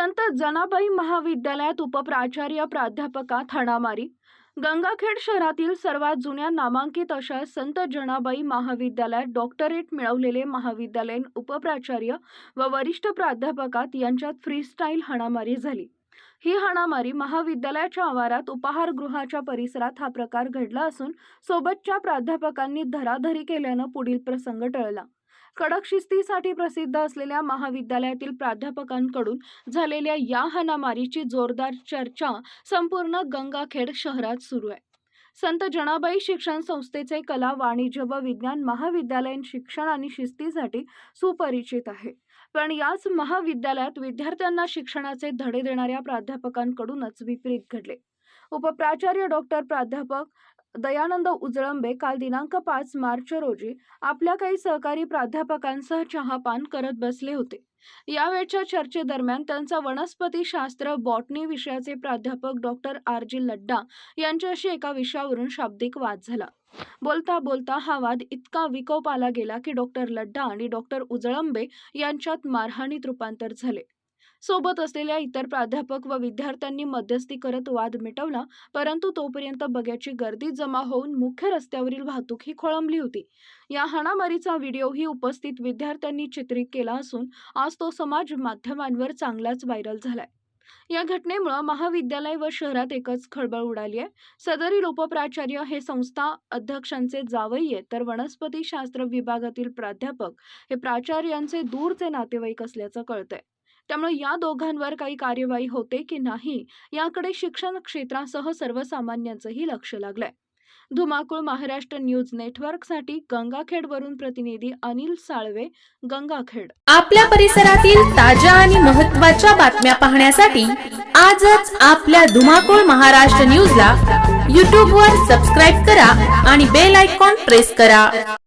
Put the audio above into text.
संत जनाबाई महाविद्यालयात उपप्राचार्य प्राध्यापकात हाणामारी गंगाखेड शहरातील सर्वात जुन्या नामांकित अशा संत जनाबाई महाविद्यालयात डॉक्टरेट मिळवलेले महाविद्यालयीन उपप्राचार्य व वरिष्ठ प्राध्यापकात यांच्यात फ्रीस्टाईल हाणामारी झाली. ही हाणामारी महाविद्यालयाच्या आवारात उपाहारगृहाच्या परिसरात हा प्रकार घडला असून सोबतच्या प्राध्यापकांनी धराधरी केल्यानं पुढील प्रसंग टळला. कडक शिस्तीसाठी प्रसिद्ध असलेल्या महाविद्यालयातील प्राध्यापकांकडून झालेल्या या हाणामारीची जोरदार चर्चा संपूर्ण गंगाखेड शहरात सुरू आहे. संत जनाबाई शिक्षण संस्थेचे कला वाणिज्य व विज्ञान महाविद्यालयीन शिक्षण आणि शिस्तीसाठी सुपरिचित आहे. पण याच महाविद्यालयात विद्यार्थ्यांना शिक्षणाचे धडे देणाऱ्या प्राध्यापकांकडूनच विपरीत घडले. उपप्राचार्य डॉक्टर प्राध्यापक दयानंद उजळंबे काल दिनांक पाच मार्च रोजी आपल्या काही सहकारी प्राध्यापकांसह चहापान करत बसले होते. यावेळच्या चर्चेदरम्यान त्यांचा वनस्पतीशास्त्र बॉटनी विषयाचे प्राध्यापक डॉक्टर आर जी लड्डा यांच्याशी एका विषयावरून शाब्दिक वाद झाला. बोलता बोलता हा वाद इतका विकोपाला गेला की डॉक्टर लड्डा आणि डॉक्टर उजळंबे यांच्यात मारहाणीत रूपांतर झाले. सोबत असलेल्या इतर प्राध्यापक व विद्यार्थ्यांनी मध्यस्थी करत वाद मिटवला परंतु तोपर्यंत बग्याची गर्दी जमा होऊन मुख्य रस्त्यावरील वाहतूक ही खोळंबली होती. या हाणामारीचा व्हिडिओही उपस्थित विद्यार्थ्यांनी चित्रित केला असून आज तो समाज माध्यमांवर चांगलाच व्हायरल झालाय. या घटनेमुळे महाविद्यालय व शहरात एकच खळबळ उडाली आहे. सदरील उपप्राचार्य हे संस्था अध्यक्षांचे जावई आहेत तर वनस्पतीशास्त्र विभागातील प्राध्यापक हे प्राचार्यांचे दूरचे नातेवाईक असल्याचं कळतंय. त्यामुळे या दोघांवर काही कार्यवाही होते की नाही याकडे शिक्षण क्षेत्रासह सर्वसामान्यांचंही लक्ष लागलंय. धुमाकूळ महाराष्ट्र न्यूज नेटवर्कसाठी गंगाखेडवरून प्रतिनिधी अनिल साळवे गंगाखेड. आपल्या परिसरातील ताज्या आणि महत्त्वाच्या बातम्या पाहण्यासाठी आजच आपल्या धुमाकूळ महाराष्ट्र न्यूजला यूट्यूबवर सबस्क्राईब करा आणि बेल आयकॉन प्रेस करा.